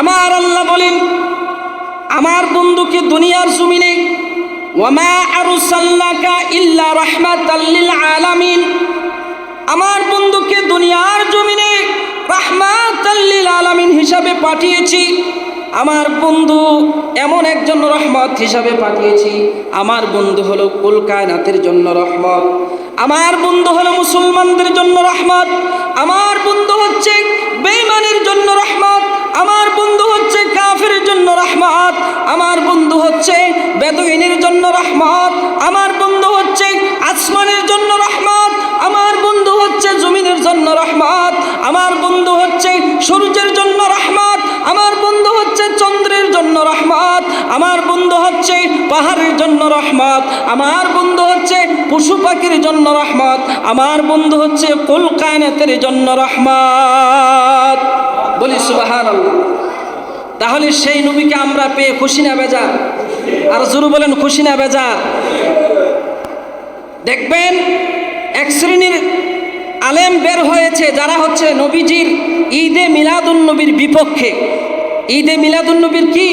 আমার আল্লাহ বলেন, আমার বন্ধুকে দুনিয়ার জমিনে, ওয়ামা আরুসাল্লাকা আলামিন আমার বন্ধুকে দুনিয়ার জমিনে রাহমাতাল্লিল আলামিন হিসাবে পাঠিয়েছি। আমার বন্ধু এমন একজন রহমত হিসাবে পাঠিয়েছি। আমার বন্ধু হলো কুল কায়নাতের জন্য রহমত। আমার বন্ধু হলো মুসলমানদের জন্য রহমত। আমার বন্ধু হচ্ছে বেঈমানের জন্য রহমত। আমার বন্ধু হচ্ছে কাফের জন্য রহমত, আমার বন্ধু হচ্ছে বেদইনের জন্য রহমত, আমার বন্ধু হচ্ছে আসমানের জন্য রহমত, আমার বন্ধু হচ্ছে জমিনের জন্য রহমত, আমার বন্ধু হচ্ছে সূর্যের জন্য রহমত, আমার বন্ধু হচ্ছে চন্দ্রের জন্য রহমত, আমার বন্ধু হচ্ছে পাহাড়ের জন্য রহমত, আমার বন্ধু হচ্ছে পশু পাখির জন্য রহমত, আমার বন্ধু হচ্ছে কুল কায়নাতের জন্য রহমত। বলি সুবাহান তাহলে সেই নবীকে আমরা পেয়ে খুশি না, বেজার? আর জুরু বলেন, খুশি না, বেজার? দেখবেন, এক শ্রেণির আলেম বের হয়েছে, যারা হচ্ছে নবীজির ঈদে মিলাদুন নবীর বিপক্ষে। ঈদে মিলাদুন নবীর কি?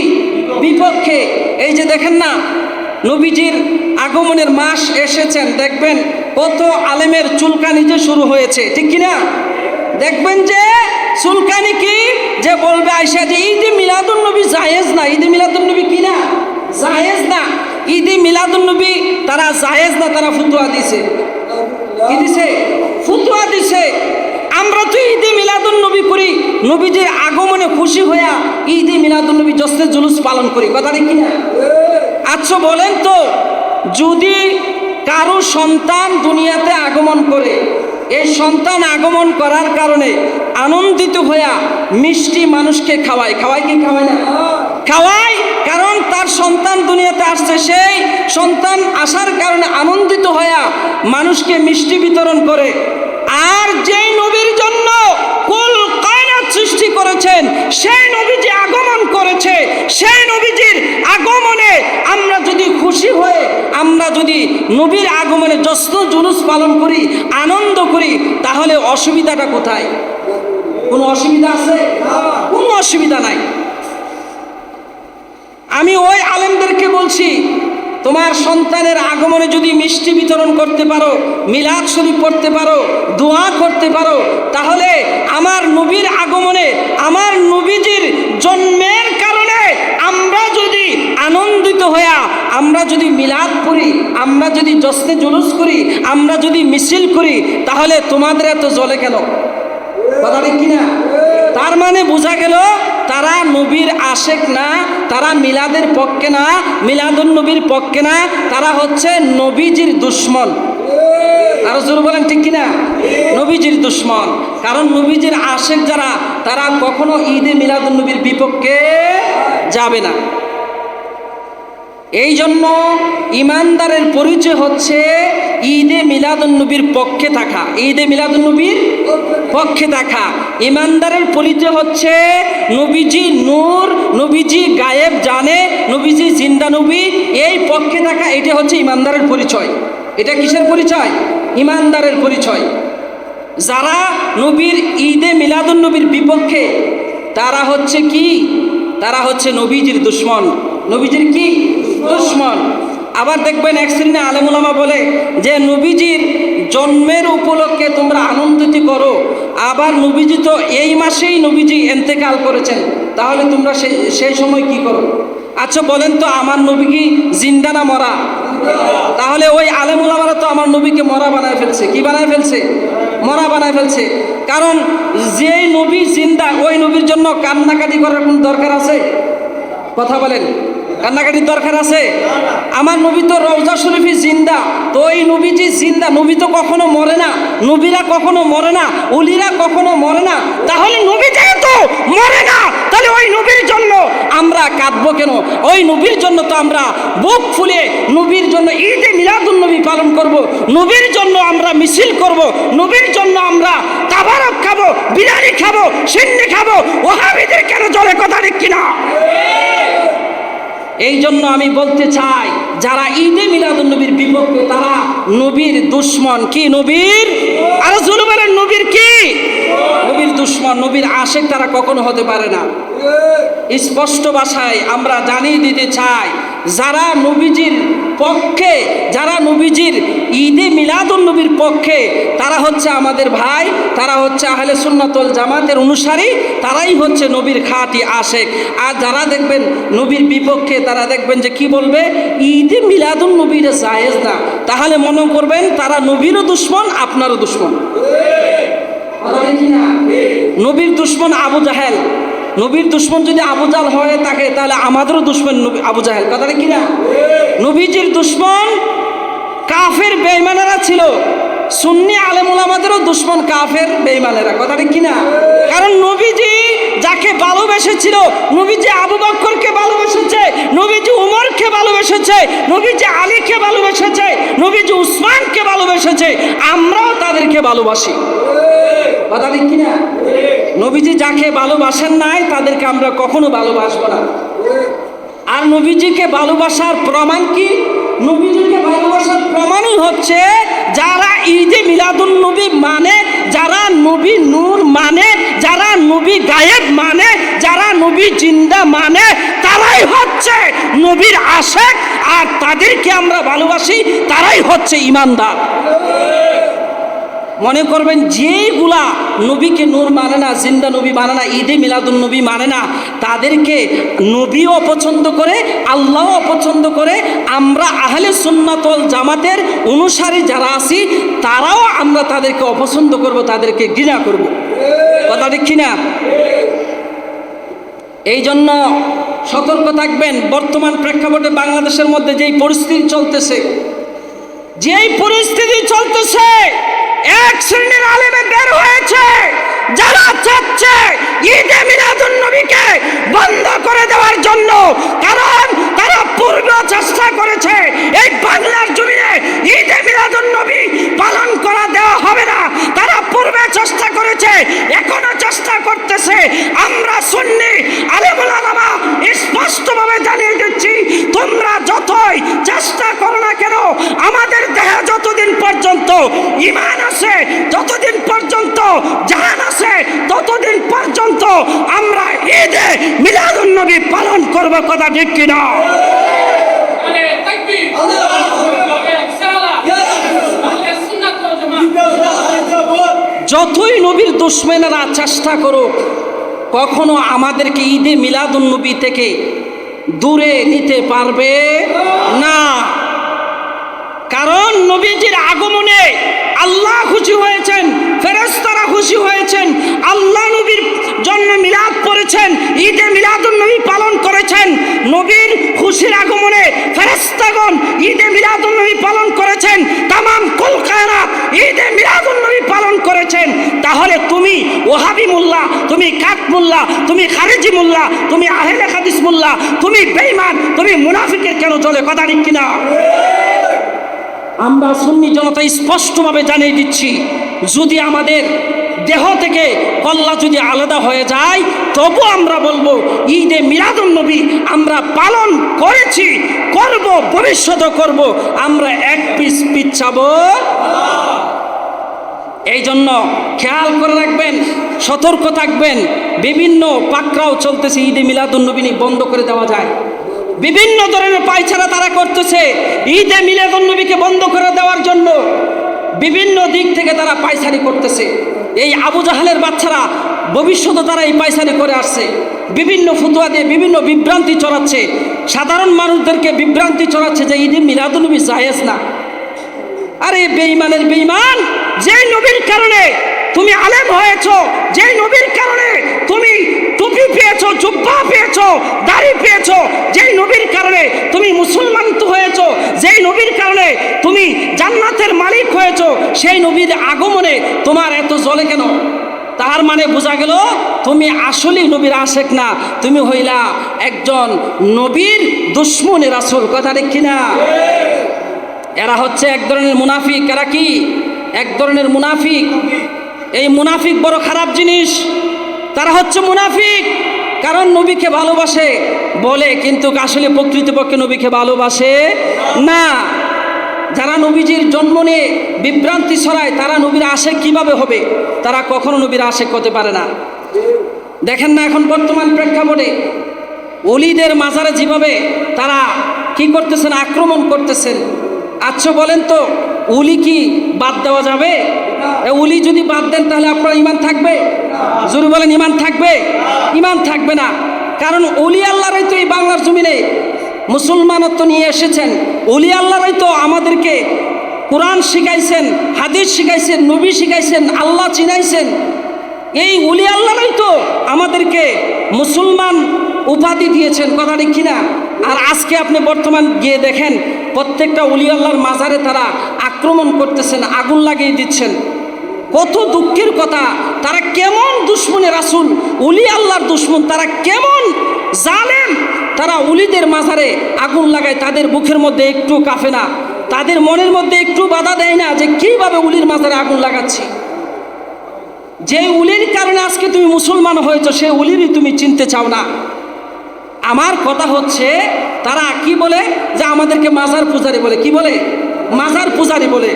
বিপক্ষে। এই যে দেখেন না, নবীজির আগমনের মাস এসেছেন, দেখবেন কত আলেমের চুলকানি যে শুরু হয়েছে, ঠিক কিনা? দেখবেন যে সুলকানি কি যে বলবে আইসা যে ঈদে মিলাদুন নবী জায়েজ না। ঈদে মিলাদুন নবী কি না? জায়েজ না। ঈদে মিলাদুন নবী তারা জায়েজ না, তারা ফুতুয়া দিছে। কি দিছে? ফুতুয়া দিছে। আমরা তো ঈদে মিলাদুন নবী করি। নবীজির আগমনে খুশি হইয়া ঈদে মিলাদুন নবী জস্তে জুলুস পালন করি। কথাটা কি না আচ্ছা বলেন তো, যদি কারও সন্তান দুনিয়াতে আগমন করে এই সন্তান আগমন করার কারণে আনন্দিত হইয়া মিষ্টি মানুষকে খাওয়ায়। খাওয়ায় কি খাওয়ায় না? খাওয়ায়, কারণ তার সন্তান দুনিয়াতে আসছে। সেই সন্তান আসার কারণে আনন্দিত হইয়া মানুষকে মিষ্টি বিতরণ করে। আর যেই নবীর জন্য কুল কায়নাত সৃষ্টি করেছেন সেই নবী যে আগমন করেছে সেই নবীজির আগমনে আমরা যদি খুশি হয়ে আমরা যদি নবীর আগমনে যশ্ন জুলুস পালন করি, আনন্দ করি, তাহলে অসুবিধাটা কোথায়? কোনো অসুবিধা আছে? কোনো অসুবিধা নাই। আমি ওই আলেমদেরকে বলছি, তোমার সন্তানের আগমনে যদি মিষ্টি বিতরণ করতে পারো, মিলাদ শরীফ পড়তে পারো, দোয়া করতে পারো, তাহলে আমার নবীর আগমনে, আমার নবীজির জন্মের কারণে আনন্দিত হইয়া আমরা যদি মিলাদ করি আমরা যদি জশ্নে জুলুস করি, আমরা যদি মিছিল করি, তাহলে তোমাদের এত জলে কেন? কিনা? তার মানে বোঝা গেল তারা নবীর আশেক না, তারা মিলাদের পক্ষে না, মিলাদুন নবীর পক্ষে না, তারা হচ্ছে নবীজির দুশ্মন। আরও জোর বলেন, ঠিক কিনা? নবীজির দুশ্মন। কারণ নবীজির আশেক যারা, তারা কখনো ঈদে মিলাদুন নবীর বিপক্ষে যাবে না। এই জন্য ইমানদারের পরিচয় হচ্ছে ঈদে মিলাদুন্নবীর পক্ষে থাকা। ঈদে মিলাদুন্নবীর পক্ষে থাকা। ইমানদারের পরিচয় হচ্ছে নবীজি নূর, নবীজি গায়েব জানে, নবীজি জিন্দা নবী। এই পক্ষে থাকা, এটা হচ্ছে ইমানদারের পরিচয়। এটা কিসের পরিচয়? ইমানদারের পরিচয়। যারা নবীর ঈদে মিলাদুন্নবীর বিপক্ষে, তারা হচ্ছে কি? তারা হচ্ছে নবীজির দুশ্মন। নবীজির কি? দুশ্মন। আবার দেখবেন এক শ্রেণি আলেমুলামা বলে যে, নবীজির জন্মের উপলক্ষে তোমরা আনন্দিত করো, আবার নবীজি তো এই মাসেই নবীজি এন্তেকাল করেছেন, তাহলে তোমরা সেই সেই সময় কি করো? আচ্ছা বলেন তো, আমার নবী কি জিন্দা না মরা? তাহলে ওই আলেমুলামারা তো আমার নবীকে মরা বানায় ফেলছে। কি বানায় ফেলছে? মরা বানায় ফেলছে। কারণ যেই নবী জিন্দা, ওই নবীর জন্য কান্নাকাটি করার কোনো দরকার আছে? কথা বলেন। কান্নাকাটির দরকার আছে? আমার নবী তো রওজা শরীফই জিন্দা। তো ওই নবীজি জিন্দা। নবী তো কখনো মরে না। নবীরা কখনো মরে না। উলিরা কখনো মরে না। তাহলে নবী যেহেতু মরে না, তাহলে ওই নবীর জন্য আমরা কাঁদবো কেন? ওই নবীর জন্য তো আমরা বুক ফুলে নবীর জন্য ঈদে মিলাদুল নবী পালন করব। নবীর জন্য আমরা মিছিল করব। নবীর জন্য আমরা তাবারক খাব বিরিয়ানি খাব, সিন্নি খাব। ওহাবিদের কেন জলে কথা ঠিক কিনা? এই জন্য আমি বলতে চাই, যারা ঈদে মিলাদুল নবীর বিপক্ষে, তারা নবীর দুশ্মন কি? নবীর? আর জুলুমের নবীর কি? নবীর দুশ্মন, নবীর আশেক তারা কখনো হতে পারে না। স্পষ্ট ভাষায় আমরা জানিয়ে দিতে চাই, যারা নবীজির পক্ষে, যারা নবীজির ঈদে মিলাদুল নবীর পক্ষে, তারা হচ্ছে আমাদের ভাই, তারা হচ্ছে আহলে সুন্নাতুল জামাতের অনুসারী, তারাই হচ্ছে নবীর খাঁটি আশেক। আর যারা দেখবেন নবীর বিপক্ষে, তারা দেখবেন যে কি বলবে? ঈদে মিলাদুল নবীর জায়েজ না। তাহলে মনে করবেন তারা নবীরও দুশ্মন, আপনারও দুশ্মন? নবীর দুশ্মন আবু জাহেল। নবীর দুশ্মন যদি আবু জাল হয়ে থাকে তাহলে আমাদেরও দুশ্মন আবু জাহেল। কথাটা কিনা নবীজির দুশ্মন কাফের বেমানারা ছিল। সুন্নি আলেমুল আমাদেরও দুশ্মন কাফের বেইমানেরা কথাটা কি না কারণ নবীজি যাকে ভালোবেসেছিল, নবীজি আবু বক্করকে ভালোবেসেছে, নবীজি উমরকে ভালোবেসেছে, নবীজি আলীকে ভালোবেসেছে, নবীজি উসমানকে ভালোবেসেছে, আমরাও তাদেরকে ভালোবাসি। কিনা? নবীজি যাকে ভালোবাসেন নাই, তাদেরকে আমরা কখনো ভালোবাসবো না। আর নবীজিকে ভালোবাসার প্রমাণ কি? প্রমাণই হচ্ছে যারা ঈদে মিলাদুল নবী মানে যারা নবী নূর মানে যারা নবী গায়েব মানে যারা নবী জিন্দা মানে তারাই হচ্ছে নবীর আশেক। আর তাদেরকে আমরা ভালোবাসি, তারাই হচ্ছে ইমানদার। মনে করবেন যেইগুলা নবীকে নূর মানে না, জিন্দা নবী মানে না, ঈদে মিলাদুল নবী মানে না, তাদেরকে নবীও অপছন্দ করে, আল্লাহও অপছন্দ করে, আমরা আহলে সুন্নাতল জামাতের অনুসারী যারা আছি, তারাও আমরা তাদেরকে অপছন্দ করব, তাদেরকে ঘৃণা করব। কথা ঠিক না এই জন্য সতর্ক থাকবেন, বর্তমান প্রেক্ষাপটে বাংলাদেশের মধ্যে যেই পরিস্থিতি চলতেছে, যেই পরিস্থিতি চলতেছে এক শ্রেণির আলেমে বের হয়েছে। যারা চাচ্ছে ঈদে মিলাদুন নবীকে বন্ধ করে দেওয়ার জন্য, কারণ তারা পূর্ব চেষ্টা করেছে এই বাংলার জমিনে ঈদে মিলাদুন নবী পালন করা দেওয়া হবে না। তারা পূর্বে চেষ্টা করেছে, এখনও চেষ্টা করতেছে। আমরা সুন্নি আলেমুল আলামা স্পষ্টভাবে জানিয়ে দিচ্ছি, তোমরা যতই চেষ্টা করো না কেন, আমাদের দেহে যতদিন পর্যন্ত ইমান আছে, যতদিন পর্যন্ত জাহান আছে ততদিন পর্যন্ত মিলাদুল নবী পালন করব কথা ঠিক কিনা? যতই নবীর দুশ্মেনারা চেষ্টা করুক, কখনো আমাদেরকে ঈদে মিলাদুল নবী থেকে দূরে নিতে পারবে না। কারণ নবীজির আগমনে আল্লাহ খুশি হয়েছেন ফেরস্তা ফেরেশতারা খুশি হয়েছেন, আল্লাহ নবীর জন্য মিলাদ পড়েছেন ঈদে মিলাদুন নবী পালন করেছেন, নবীর খুশির আগমনে ফেরেশতাগণ ঈদে মিলাদুন নবী পালন করেছেন, তামাম কলকায়নাত ঈদে মিলাদুন নবী পালন করেছেন। তাহলে তুমি ওহাবি মোল্লা, তুমি কাক মোল্লা, তুমি খারেজি মোল্লা, তুমি আহেলে খাদিস মোল্লা, তুমি বেইমান তুমি মুনাফিকের কেন চলে কথা ঠিক কিনা? আমরা সুন্নি জনতা স্পষ্টভাবে জানিয়ে দিচ্ছি, যদি আমাদের দেহ থেকে কল্লা যদি আলাদা হয়ে যায়, তবু আমরা বলব, ঈদে মিলাদুল নবী আমরা পালন করেছি, করব ভবিষ্যতে করব, আমরা এক পিস পিচ্ছাবো এই জন্য খেয়াল করে রাখবেন, সতর্ক থাকবেন, বিভিন্ন পাকরাও চলতেছে ঈদে মিলাদুন্নবিনী বন্ধ করে দেওয়া যায়। বিভিন্ন ধরনের পায়চারা তারা করতেছে, ঈদে মিলাদুন্নবীকে বন্ধ করে দেওয়ার জন্য। বিভিন্ন দিক থেকে তারা পায়সারি করতেছে। এই আবু জাহালের বাচ্চারা ভবিষ্যতে তারা এই পায়চারি করে আসছে। বিভিন্ন ফুতুয়া দিয়ে বিভিন্ন বিভ্রান্তি চড়াচ্ছে সাধারণ মানুষদেরকে বিভ্রান্তি চড়াচ্ছে যে ঈদে মিলাদুন্নবী জায়েজ না। আরে বেইমানের বেইমান যে নবীর কারণে তুমি আলেম হয়েছো, যেই নবীর কারণে তুমি টুপি পেয়েছ, জুব্বা পেয়েছ, দাড়ি পেয়েছ, যেই নবীর কারণে তুমি মুসলমান তো হয়েছো, যেই নবীর কারণে তুমি জান্নাতের মালিক হয়েছো, সেই নবীর আগমনে তোমার এত জলে কেন? তার মানে বোঝা গেল, তুমি আসলেই নবীর আশেক না, তুমি হইলা একজন নবীর দুশ্মনের আসল কথা দেখি না এরা হচ্ছে এক ধরনের মুনাফিক, এরা কি? এক ধরনের মুনাফিক। এই মুনাফিক বড় খারাপ জিনিস। তারা হচ্ছে মুনাফিক। কারণ নবীকে ভালোবাসে বলে, কিন্তু আসলে প্রকৃতপক্ষে নবীকে ভালোবাসে না। যারা নবীজির জন্ম নিয়ে বিভ্রান্তি ছড়ায়, তারা নবীর আশেক কীভাবে হবে? তারা কখনো নবীর আশেক হতে পারে না। দেখেন না এখন বর্তমান প্রেক্ষাপটে অলিদের মাজারে যেভাবে তারা কি করতেছেন, আক্রমণ করতেছেন। আচ্ছা বলেন তো উলি কি বাদ দেওয়া যাবে? উলি যদি বাদ দেন তাহলে আপনার ইমান থাকবে? জোরে বলেন ইমান থাকবে? ইমান থাকবে না। কারণ অলি আল্লাহরাই তো এই বাংলার জমিনে মুসলমানত্ব নিয়ে এসেছেন। অলি আল্লাহরাই তো আমাদেরকে কোরআন শিখাইছেন হাদিস শিখাইছেন নবী শিখাইছেন আল্লাহ চিনাইছেন। এই উলি আল্লাহরাই তো আমাদেরকে মুসলমান উপাধি দিয়েছেন। কথা ঠিক কিনা আর আজকে আপনি বর্তমান গিয়ে দেখেন, প্রত্যেকটা উলি আল্লাহর মাজারে তারা আক্রমণ করতেছেন, আগুন লাগিয়ে দিচ্ছেন। কত দুঃখের কথা, তারা কেমন দুশ্মনে রাসুল উলি আল্লাহর দুশ্মন, তারা কেমন জানেন তারা উলিদের মাঝারে আগুন লাগায়, তাদের বুকের মধ্যে একটু কাফে না, তাদের মনের মধ্যে একটু বাধা দেয় না যে কীভাবে উলির মাঝারে আগুন লাগাচ্ছি। যে উলির কারণে আজকে তুমি মুসলমান হয়েছ, সে উলিরই তুমি চিনতে চাও না। আমার কথা হচ্ছে, তারা কি বলে? যে আমাদেরকে মাজার পূজারি বলে। কি বলে? মাজার পূজারি বলে।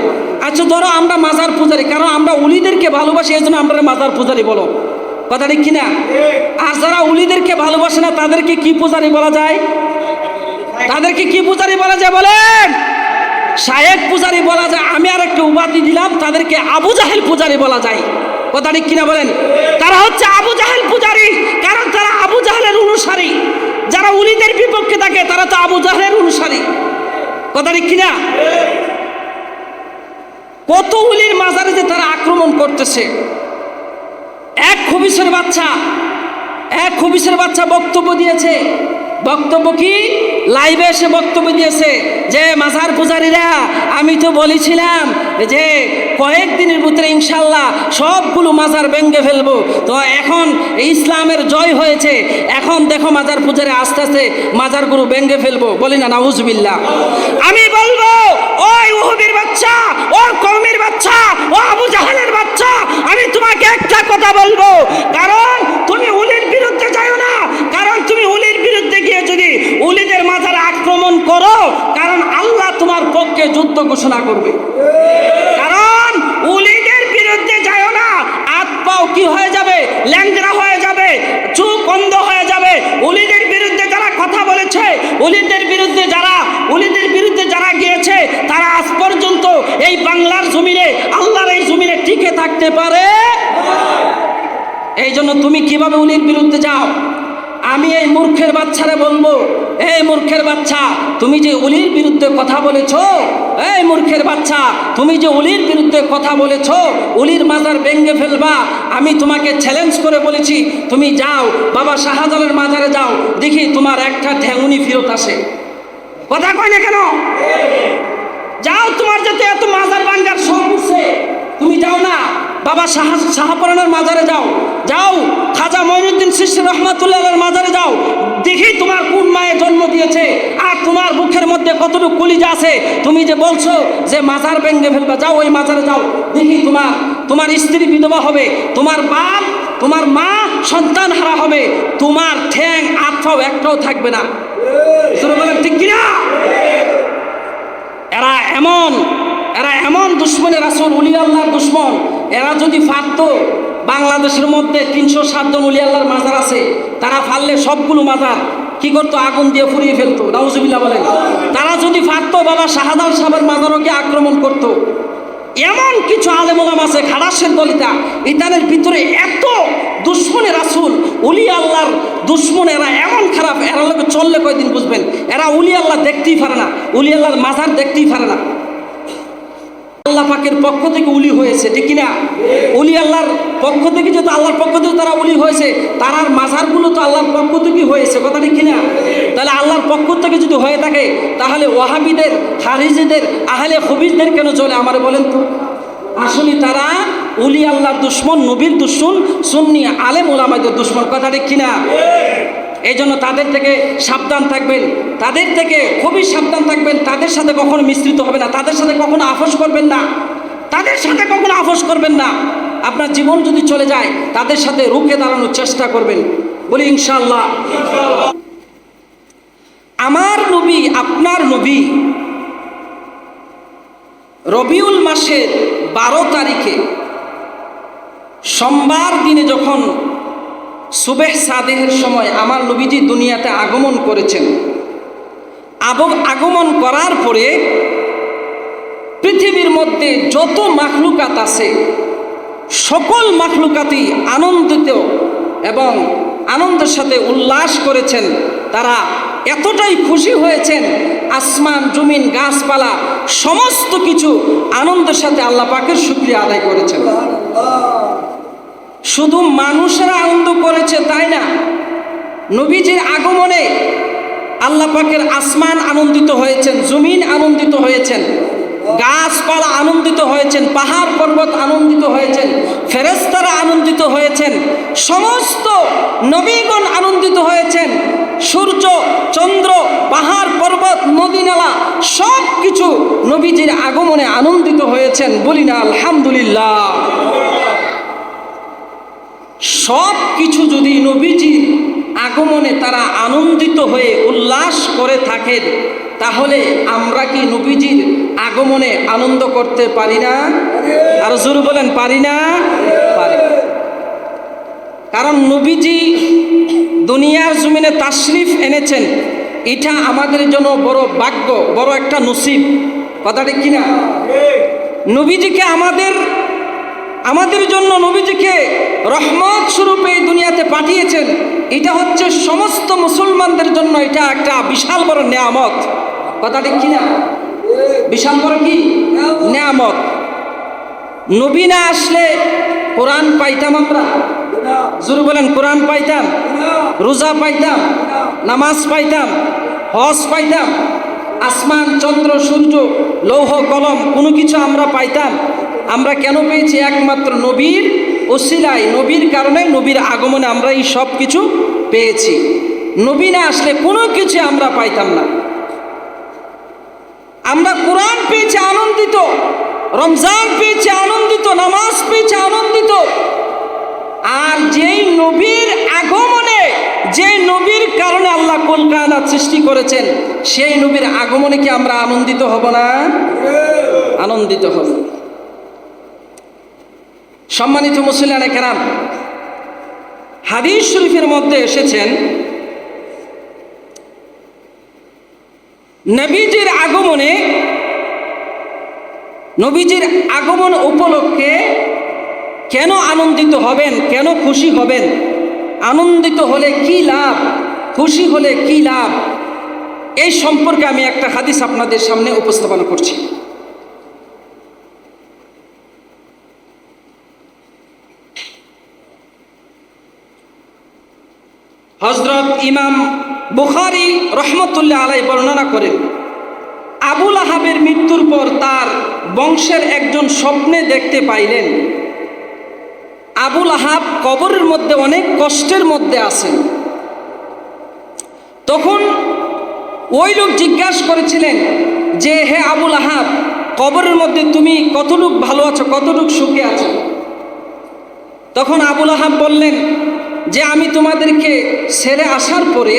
আচ্ছা ধরো আমরা মাজার পূজারি, কারণ আমরা উলিদেরকে ভালোবাসি, এই জন্য আমরা মাজার পূজারি বলো। কথা ঠিক কিনা? আর যারা উলিদেরকে ভালোবাসে না, তাদেরকে কি পূজারি বলা যায়? তাদেরকে কি পূজারি বলা যায় বলেন? শায়েক পূজারি বলা যায়। আমি আর একটা উপাধি দিলাম, তাদেরকে আবু জাহেল পূজারি বলা যায়। কথা ঠিক কিনা বলেন? তারা হচ্ছে আবু জাহেল পূজারি, কারণ তারা আবু জাহেলের অনুসারী। যারা উলিদের বিপক্ষে থাকে, তারা তো আবু জাহের অনুসারী। কথা ঠিক কিনা? কত উলির মাজারে যে তারা আক্রমণ করতেছে। এক খবিসের বাচ্চা, এক খবিসের বাচ্চা বক্তব্য দিয়েছে। বক্তব্য কি? লাইভে এসে বক্তব্য দিয়েছে যে, মাজার পূজারীরা, আমি তো বলেছিলাম যে, কয়েকদিনের ভিতরে ইনশাল্লাহ সবগুলো মাজার ভেঙ্গে ফেলব। তো এখন ইসলামের জয় হয়েছে। এখন দেখো মাজার পূজারে আস্তে আস্তে মাজারগুলো ভেঙ্গে ফেলব। বলি না নাউজবিল্লা আমি বলব, ওই উহুবির বাচ্চা, ও কৌমির বাচ্চা, ও আবু জাহানের বাচ্চা, আমি তোমাকে একটা কথা বলব। কারণ তুমি উলির বিরুদ্ধে যাও না কারণ তুমি উলির বিরুদ্ধে গিয়ে যদি উলিদের মাথার আক্রমণ করো, কারণ আল্লাহ তোমার পক্ষে যুদ্ধ ঘোষণা করবে। কারণ উলিদের বিরুদ্ধে যাও না, হাত পাও কি হয়ে যাবে ল্যাংরা হয়ে যাবে, চোখ অন্ধ হয়ে যাবে। উলিদের বিরুদ্ধে যারা কথা বলেছে উলিদের বিরুদ্ধে যারা উলিদের বিরুদ্ধে যারা গিয়েছে, তারা আজ পর্যন্ত এই বাংলার জমিনে, আল্লাহর এই জমিনে টিকে থাকতে পারে। এই জন্য তুমি কীভাবে উলির বিরুদ্ধে যাও? আমি এই মূর্খের বাচ্চারে বলব এই মূর্খের বাচ্চা, তুমি যে অলির বিরুদ্ধে কথা বলেছ, এই মূর্খের বাচ্চা, তুমি যে অলির বিরুদ্ধে কথা বলেছ, অলির মাজার ভেঙ্গে ফেলবা, আমি তোমাকে চ্যালেঞ্জ করে বলেছি, তুমি যাও, বাবা শাহজালালের মাজারে যাও, দেখি তোমার একটা ঠ্যাঙুনি ফেরত আসে। কথা কয় না কেন? যাও তোমার যাতে এত মাজার ভাঙ্গার শখ উঠছে, তুমি যাও না। বাবা শাহ শাহপরানের মাজারে যাও। যাও খাজা মঈনুদ্দিন সৃষ্টি রহমাতুল্লাহ মাজারে যাও। দেখি তোমার কোন মায়ে জন্ম দিয়েছে আর তোমার বুকের মধ্যে কতটুকু কলিজা আছে। তুমি যে বলছো যে মাজার ভেঙ্গে ফেলবা যাও ওই মাজারে যাও। দেখি তোমার তোমার স্ত্রী বিধবা হবে তোমার বাপ তোমার মা সন্তান হারা হবে। তোমার ঠ্যাং আত্মাও একটাও থাকবে না। ঠিক কিনা? এরা এমন এরা এমন দুশ্মনের আসল উলি আল্লাহর দুশ্মন। এরা যদি ফারত বাংলাদেশের মধ্যে তিনশো সাতজন উলি আল্লাহর মাজার আছে, তারা ফাললে সবগুলো মাজার কি করতো? আগুন দিয়ে ফুরিয়ে ফেলতো। নাউজুবিল্লাহ বলেন। তারা যদি ফারত বাবা শাহাদাল সাহেবের মাজারকে আক্রমণ করতো? এমন কিছু আলেমোলাম আছে খালাসের দলিতা। ইতানের ভিতরে এত দুশ্মনের রাসুল, উলি আল্লাহর দুশ্মন, এরা এমন খারাপ। এরা লোকে চললে কয়দিন বুঝবেন? এরা উলি আল্লাহ দেখতেই পারে না। উলি আল্লাহর মাজার দেখতেই পারে না। আল্লাহ পাকের পক্ষ থেকে উলি হয়েছে, ঠিক কিনা? উলি আল্লাহর পক্ষ থেকে যেহেতু আল্লাহর পক্ষ থেকে তারা উলি হয়েছে, তারার মাজারগুলো তো আল্লাহর পক্ষ থেকে হয়েছে, কথা ঠিক কিনা? তাহলে আল্লাহর পক্ষ থেকে যদি হয়ে থাকে, তাহলে ওয়াহাবিদের, খারিজিদের, আহলে হবিজদের কেন চলে? আমার বলেন তো। আসলে তারা উলি আল্লাহর দুশ্মন, নবীর দুশ্মন, সুন্নি আলেম ওলামাদের দুশ্মন, কথা ঠিক কিনা? এই জন্য তাদের থেকে সাবধান থাকবেন, তাদের থেকে খুবই সাবধান থাকবেন, তাদের সাথে কখনো মিশ্রিত হবে না, তাদের সাথে কখনো আপোষ করবেন না, তাদের সাথে কখনো আপোষ করবেন না। আপনার জীবন যদি চলে যায়, তাদের সাথে রুখে দাঁড়ানোর চেষ্টা করবেন। বলি ইনশাল্লাহ আমার নবী, আপনার নবী রবিউল মাসের বারো তারিখে সোমবার দিনে যখন সুবেহ সাদেহের সময় আমার নবীজি দুনিয়াতে আগমন করেছেন। আব- আগমন করার পরে পৃথিবীর মধ্যে যত মাখলুকাত আছে, সকল মাখলুকাতই আনন্দিত এবং আনন্দের সাথে উল্লাস করেছেন। তারা এতটাই খুশি হয়েছেন, আসমান, জমিন, গাছপালা, সমস্ত কিছু আনন্দের সাথে আল্লাহ পাকের শুক্রিয়া আদায় করেছেন। শুধু মানুষেরা আনন্দ করেছে, তাই না? নবীজির আগমনে আল্লাহ পাকের আসমান আনন্দিত হয়েছেন, জমিন আনন্দিত হয়েছেন, গাছপালা আনন্দিত হয়েছেন, পাহাড় পর্বত আনন্দিত হয়েছেন ফেরেস্তারা আনন্দিত হয়েছেন, সমস্ত নবীগণ আনন্দিত হয়েছেন, সূর্য, চন্দ্র, পাহাড় পর্বত, নদী নালা সব কিছু নবীজির আগমনে আনন্দিত হয়েছেন বলি না, আলহামদুলিল্লাহ। সব কিছু যদি নবীজির আগমনে তারা আনন্দিত হয়ে উল্লাস করে থাকেন, তাহলে আমরা কি নবীজির আগমনে আনন্দ করতে পারি না? আর জোর বলেন, পারি না? পারি কারণ নবীজি দুনিয়ার জমিনে তাশরিফ এনেছেন, এটা আমাদের জন্য বড় ভাগ্য, বড় একটা নসিব। কথাটা কিনা নবীজিকে আমাদের আমাদের জন্য নবীজিকে রহমত স্বরূপে এই দুনিয়াতে পাঠিয়েছেন, এটা হচ্ছে সমস্ত মুসলমানদের জন্য এটা একটা বিশাল বড় নেয়ামত। কথাটা কি না বিশাল বড় কি? নেয়ামত। নবী না আসলে কোরআন পাইতাম আমরা? জোর বলেন, কোরআন পাইতাম? রোজা পাইতাম? নামাজ পাইতাম? হজ পাইতাম? আসমান, চন্দ্র, সূর্য, লৌহ, কলম, কোনো কিছু আমরা পাইতাম? আমরা কেন পেয়েছি একমাত্র নবীর ওসিলায়, নবীর কারণে, নবীর আগমনে আমরা এই সব কিছু পেয়েছি। নবী না আসলে কোনো কিছু আমরা পাইতাম না। আমরা কোরআন পেয়েছি আনন্দিত, রমজান পেয়েছি আনন্দিত, নামাজ পেয়েছি আনন্দিত। আর যেই নবীর আগমনে যে নবীর কারণে আল্লাহ কলকাতা সৃষ্টি করেছেন, সেই নবীর আগমনে কি আমরা আনন্দিত হব না? আনন্দিত হব। সম্মানিত মুসলিয়ান কেরাম, হাদিস শরীফের মধ্যে এসেছেন, নবীজির আগমনে, নবীজির আগমন উপলক্ষে কেন আনন্দিত হবেন, কেন খুশি হবেন, আনন্দিত হলে কি লাভ, খুশি হলে কি লাভ, এই সম্পর্কে আমি একটা হাদিস আপনাদের সামনে উপস্থাপন করছি হজরত ইমাম বুখারি রহমতুল্লাহ আলাই বর্ণনা করেন, আবুল আহাবের মৃত্যুর পর তার বংশের একজন স্বপ্নে দেখতে পাইলেন। আবুল আহাব কবরের মধ্যে অনেক কষ্টের মধ্যে আছেন। তখন ওই লোক জিজ্ঞাসা করেছিলেন যে, হে আবুল আহাব, কবরের মধ্যে তুমি কতটুক ভালো আছো, কতটুক সুখে আছো? তখন আবুল আহাব বললেন যে আমি তোমাদেরকে ছেড়ে আসার পরে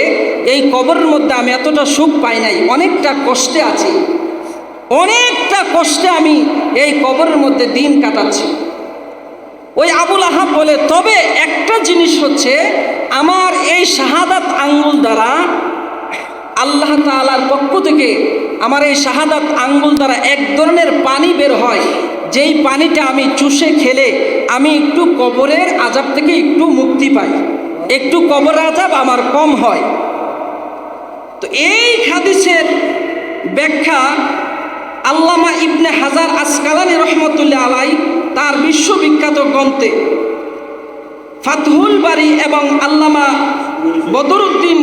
এই কবরের মধ্যে আমি এতটা সুখ পাই নাই, অনেকটা কষ্টে আছি। অনেকটা কষ্টে আমি এই কবরের মধ্যে দিন কাটাচ্ছি। ওই আবুল আহাব বলে, তবে একটা জিনিস হচ্ছে, আমার এই শাহাদাত আঙ্গুল দ্বারা আল্লাহ তালার পক্ষ থেকে আমার এই শাহাদাত আঙ্গুল দ্বারা এক ধরনের পানি বের হয়। যেই পানিটা আমি চুষে খেলে আমি একটু কবরের আজাব থেকে একটু মুক্তি পাই। একটু কবর আজাব আমার কম হয়। তো এই হাদিসের ব্যাখ্যা আল্লামা ইবনে হাজার আসকালানি রহমতুল্লাহ আলাই তার বিশ্ববিখ্যাত গ্রন্থে ফাতহুল বাড়ি এবং আল্লামা বদরুদ্দিন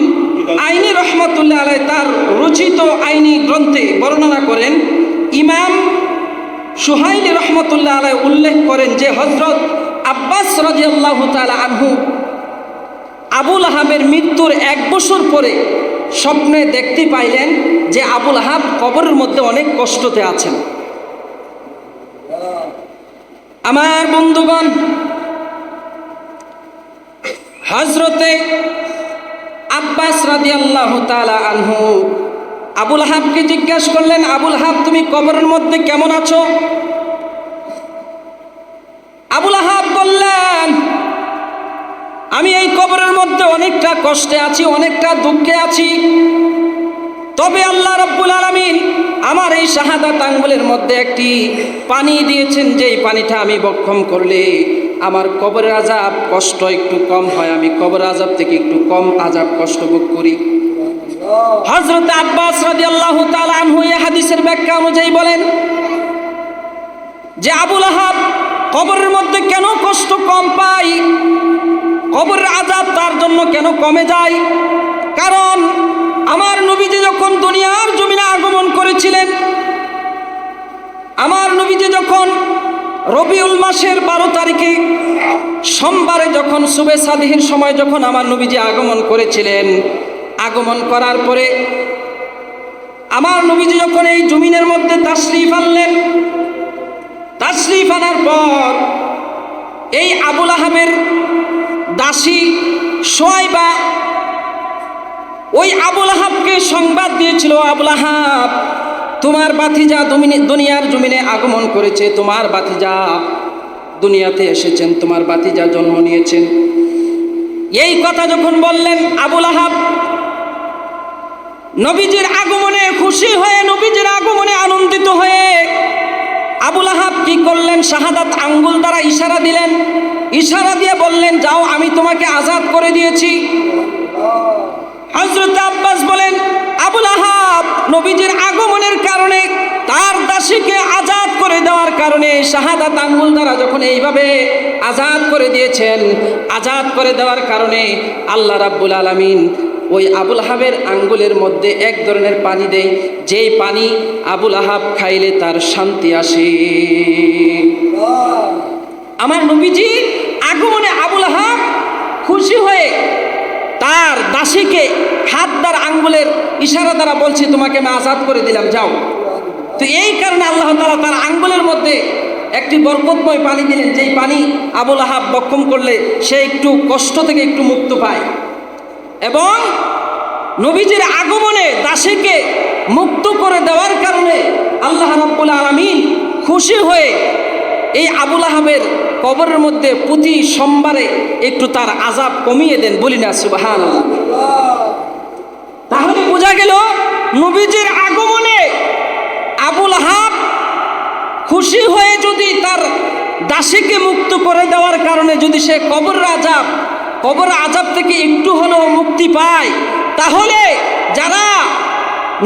আইনি রহমতুল্লাহ আলাই তার রচিত আইনি গ্রন্থে ইমাম সুহাইলি রহমতুল্লাহ আলাই উল্লেখ করেন যে হজরত আব্বাস রাজিয়াল্লাহ তালা আনহু আবুল আহাবের মৃত্যুর এক বছর পরে স্বপ্নে দেখতে পাইলেন যে আবুল আহাব কবরের মধ্যে অনেক কষ্টতে আছেন। আমার বন্ধুগণ হজরতে আব্বাস রাদি আল্লাহ আনহু আবুল হাবকে জিজ্ঞাসা করলেন, আবুল হাব, তুমি কবরের মধ্যে কেমন আছো? আবুল হাব বললেন, আমি এই কবরের মধ্যে অনেকটা কষ্টে আছি, অনেকটা দুঃখে আছি। তবে আল্লাহ রব্বুল আলমিন আমার এই শাহাদাত আঙ্গুলের মধ্যে একটি পানি দিয়েছেন, যেই পানিটা আমি বক্ষম করলে আমার কবরের আজাব কষ্ট একটু কম হয়, আমি কবর আজাব থেকে একটু কম আজাব কষ্ট ভোগ করি। হজরত আব্বাস রাজি আল্লাহ এই হাদিসের ব্যাখ্যা অনুযায়ী বলেন যে আবুল আহাব কবরের মধ্যে কেন কষ্ট কম পাই কবরের আজাব তার জন্য কেন কমে যায়? কারণ আমার নবীজি যখন দুনিয়ার জমিনে আগমন করেছিলেন, আমার নবীজি যখন রবিউল মাসের বারো তারিখে সোমবারে যখন শুভে সাদিহীর সময় যখন আমার নবীজি আগমন করেছিলেন আগমন করার পরে আমার নবীজি যখন এই জমিনের মধ্যে তাশরিফ আনলেন, তাশরিফ আনার পর এই আবুল আহাবের দাসী সোয়াইবা ওই আবুল আহাবকে সংবাদ দিয়েছিল, আবুল আহাব, তোমার বাতিজা দুনিয়ার জমিনে আগমন করেছে, তোমার বাতিজা দুনিয়াতে এসেছেন, তোমার বাতিজা জন্ম নিয়েছেন। এই কথা যখন বললেন আবুল আহাব নবীজির আগমনে খুশি হয়ে, নবীজির আগমনে আনন্দিত হয়ে আবুল আহাব কি করলেন? শাহাদাত আঙ্গুল দ্বারা ইশারা দিলেন। ইশারা দিয়ে বললেন, যাও, আমি তোমাকে আজাদ করে দিয়েছি। হজরত আব্বাস বলেন, আবুল আহাব, নবীজির আগমনের কারণে, তার দাসীকে আজাদ করে দেওয়ার কারণে শাহাদাত আঙ্গুল দ্বারা যখন এইভাবে আজাদ করে দিয়েছেন, আজাদ করে দেওয়ার কারণে আল্লাহ রাব্বুল আলামিন ওই আবুল আহাবের আঙ্গুলের মধ্যে এক ধরনের পানি দেয়। যেই পানি আবুল আহাব খাইলে তার শান্তি আসে। আমার নবীজি আগমনে আবুল আহাব খুশি হয়ে তার দাসীকে হাত দ্বার আঙ্গুলের ইশারা দ্বারা বলছে, তোমাকে আমি আজাদ করে দিলাম, যাও। তো এই কারণে আল্লাহ তালা তার আঙ্গুলের মধ্যে একটি বরকতময় পানি দিলেন। যেই পানি আবুল আহাব বক্ষম করলে সে একটু কষ্ট থেকে একটু মুক্ত পায়। এবং নবীজির আগমনে দাসীকে মুক্ত করে দেওয়ার কারণে আল্লাহ রাব্বুল আলামিন খুশি হয়ে এই আবুল আহাবের কবরের মধ্যে প্রতি সোমবারে একটু তার আজাব কমিয়ে দেন বলি না সুবাহান তাহলে বোঝা গেল নবীজির আগমনে আবুল আহাব খুশি হয়ে যদি তার দাসীকে মুক্ত করে দেওয়ার কারণে যদি সে কবর আজাব কবর আজাব থেকে একটু হলেও মুক্তি পায়। তাহলে যারা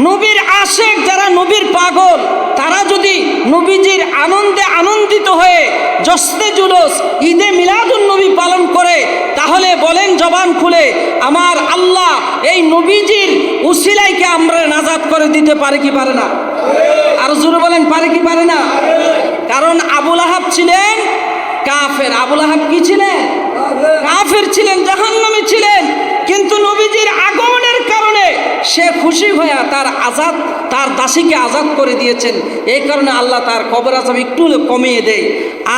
নবীর আশেক, যারা নবীর পাগল, তারা যদি নবীজির আনন্দে আনন্দিত হয়ে জস্তে জুলুস, ঈদে মিলাদুন নবী পালন করে, তাহলে বলেন জবান খুলে, আমার আল্লাহ এই নবীজির উসিলাইকে আমরা নাজাদ করে দিতে পারে কি পারে না? আর জোরে বলেন, পারে কি পারে না? কারণ আবুল আহাব ছিলেন কাফের। আবুল আহাব কি ছিলেন? কাফের ছিলেন, জাহান্নামে ছিলেন, কিন্তু নবীজির আগমনের কারণে সে খুশি হয়ে তার আজাদ, তার দাসীকে আজাদ করে দিয়েছেন। এই কারণে আল্লাহ তার কবর আজাব একটু কমিয়ে দেয়।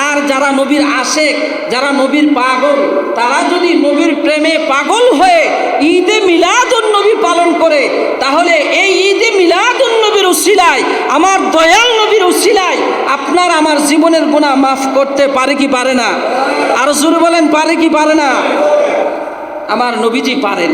আর যারা নবীর আশেক, যারা নবীর পাগল, তারা যদি নবীর প্রেমে পাগল হয়ে ঈদে মিলাদুন নবী পালন করে, তাহলে এই ঈদে নবীর উসিলায় আমার দয়াল নবীর উসিলায় আপনার আমার জীবনের গুণা মাফ করতে পারে কি পারে না? আর জোরে বলেন, পারে কি পারে না? আমার নবীজি পারেন।